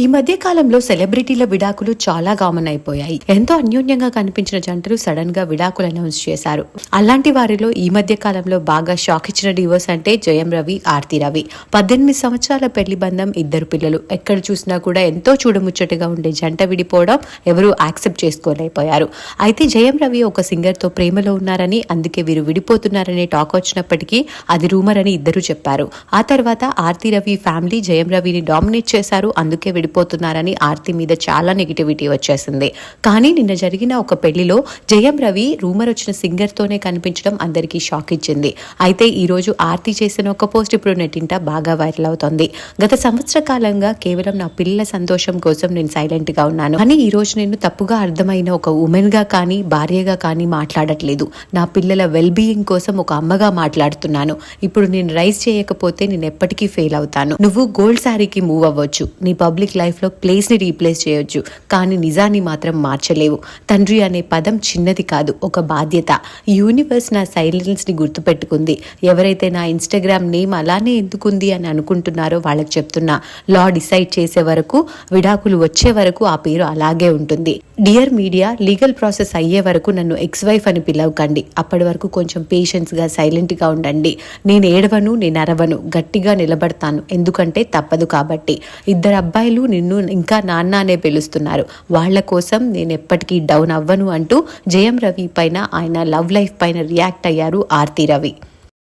ఈ మధ్య కాలంలో సెలబ్రిటీల విడాకులు చాలా కామన్ అయిపోయాయి. ఎంతో అన్యోన్యంగా కనిపించిన జంటలు సడన్గా విడాకులు అనౌన్స్ చేశారు. అలాంటి వారిలో ఈ మధ్య కాలంలో బాగా షాక్ ఇచ్చిన డివోర్స్ అంటే జయం రవి ఆర్తి రవి. పద్దెనిమిది సంవత్సరాల పెళ్ళి బంధం ఇద్దరు పిల్లలు. ఎక్కడ చూసినా కూడా ఎంతో చూడముచ్చటగా ఉండే జంట విడిపోవడం ఎవరూ యాక్సెప్ట్ చేసుకోలేకపోయారు. అయితే జయం రవి ఒక సింగర్తో ప్రేమలో ఉన్నారని అందుకే వీరు విడిపోతున్నారనే టాక్ వచ్చినప్పటికీ అది రూమర్ అని ఇద్దరు చెప్పారు. ఆ తర్వాత ఆర్తి రవి ఫ్యామిలీ జయం రవిని డామినేట్ చేశారు. అందుకే వెళ్ళిపోతున్నారని ఆర్తి మీద చాలా నెగిటివిటీ వచ్చేసింది. కానీ నిన్న జరిగిన ఒక పెళ్ళిలో జయం రవి రూమర్ వచ్చిన సింగర్ తోనే కనిపించడం అందరికీ షాక్ ఇచ్చింది. అయితే ఈరోజు ఆర్తి చేసిన ఒక పోస్ట్ ఇప్పుడు నెట్టింట బాగా వైరల్ అవుతోంది. గత సంవత్సర కాలంగా కేవలం నా పిల్లల సంతోషం కోసం నేను సైలెంట్గా ఉన్నాను. కానీ ఈ రోజు నేను తప్పుగా అర్థమైన ఒక ఉమెన్గా కానీ భార్యగా కానీ మాట్లాడట్లేదు. నా పిల్లల వెల్ బీయింగ్ కోసం ఒక అమ్మగా మాట్లాడుతున్నాను. ఇప్పుడు నేను రైజ్ చేయకపోతే నేను ఎప్పటికీ ఫెయిల్ అవుతాను. నువ్వు గోల్డ్ శారీకి మూవ్ అవ్వచ్చు. నీ పబ్లిక్ లైఫ్లో ప్లేస్ని రీప్లేస్ చేయొచ్చు కానీ నిజాన్ని మాత్రం మార్చలేవు. తండ్రి అనే పదం చిన్నది కాదు ఒక బాధ్యత. యూనివర్స్ నా సైలెన్స్ని గుర్తుపెట్టుకుంది. ఎవరైతే నా ఇన్స్టాగ్రామ్ నేమ్ అలానే ఎందుకుంది అని అనుకుంటున్నారో వాళ్ళకి చెప్తున్నా. లా డిసైడ్ చేసే వరకు విడాకులు వచ్చే వరకు ఆ పేరు అలాగే ఉంటుంది. డియర్ మీడియా లీగల్ ప్రాసెస్ అయ్యే వరకు నన్ను ఎక్స్ వైఫ్ అని పిలవకండి. అప్పటి వరకు కొంచెం పేషెన్స్గా సైలెంట్గా ఉండండి. నేను ఏడవను నేను అరవను గట్టిగా నిలబడతాను. ఎందుకంటే తప్పదు కాబట్టి. ఇద్దరు అబ్బాయిలు నిన్ను ఇంకా నాన్న అనే పిలుస్తున్నారు. వాళ్ళ కోసం నేను ఎప్పటికీ డౌన్ అవ్వను అంటూ జయం రవి పైన ఆయన లవ్ లైఫ్ పైన రియాక్ట్ అయ్యారు ఆర్తి రవి.